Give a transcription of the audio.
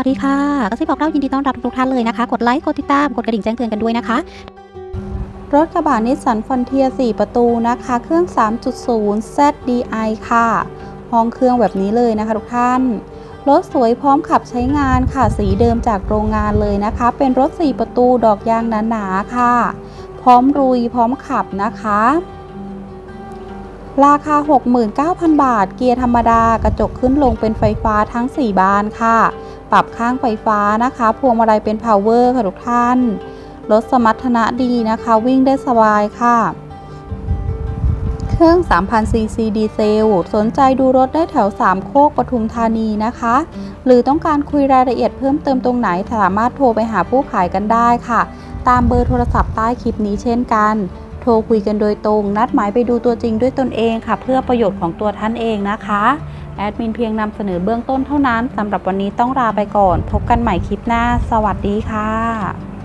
วัสดีค่ะกระซิบบอกเล่ายินดีต้อนรับทุกท่านเลยนะคะ กดไลค์ กดติดตาม กดกระดิ่งแจ้งเตือนกันด้วยนะคะ รถกระบะนิสสันฟอนเทีย4 ประตูนะคะ เครื่อง 3.0 ZDI ค่ะ ห้องเครื่องแบบนี้เลยนะคะทุกท่าน รถสวยพร้อมขับใช้งานค่ะ สีเดิมจากโรงงานเลยนะคะ เป็นรถ 4 ประตูดอกยางหนาๆค่ะ พร้อมรุยพร้อมขับนะคะราคา 69,000 บาท เกียร์ธรรมดากระจกขึ้นลงเป็นไฟฟ้าทั้ง 4 บานค่ะ ปรับข้างไฟฟ้านะคะ พวงมาลัยเป็น power ค่ะทุกท่าน รถสมรรถนะดีนะคะ วิ่งได้สบายค่ะ เครื่อง 3,000 ซีซีดีเซล สนใจดูรถได้แถว 3 โคกปทุมธานีนะคะ หรือต้องการคุยรายละเอียดเพิ่มเติมตรงไหน สามารถโทรไปหาผู้ขายกันได้ค่ะ ตามเบอร์โทรศัพท์ใต้คลิปนี้เช่นกันโทรคุยกันโดยตรง นัดหมายไปดูตัวจริงด้วยตนเองค่ะ เพื่อประโยชน์ของตัวท่านเองนะคะ แอดมินเพียงนำเสนอเบื้องต้นเท่านั้นสำหรับวันนี้ต้องลาไปก่อน พบกันใหม่คลิปหน้า สวัสดีค่ะ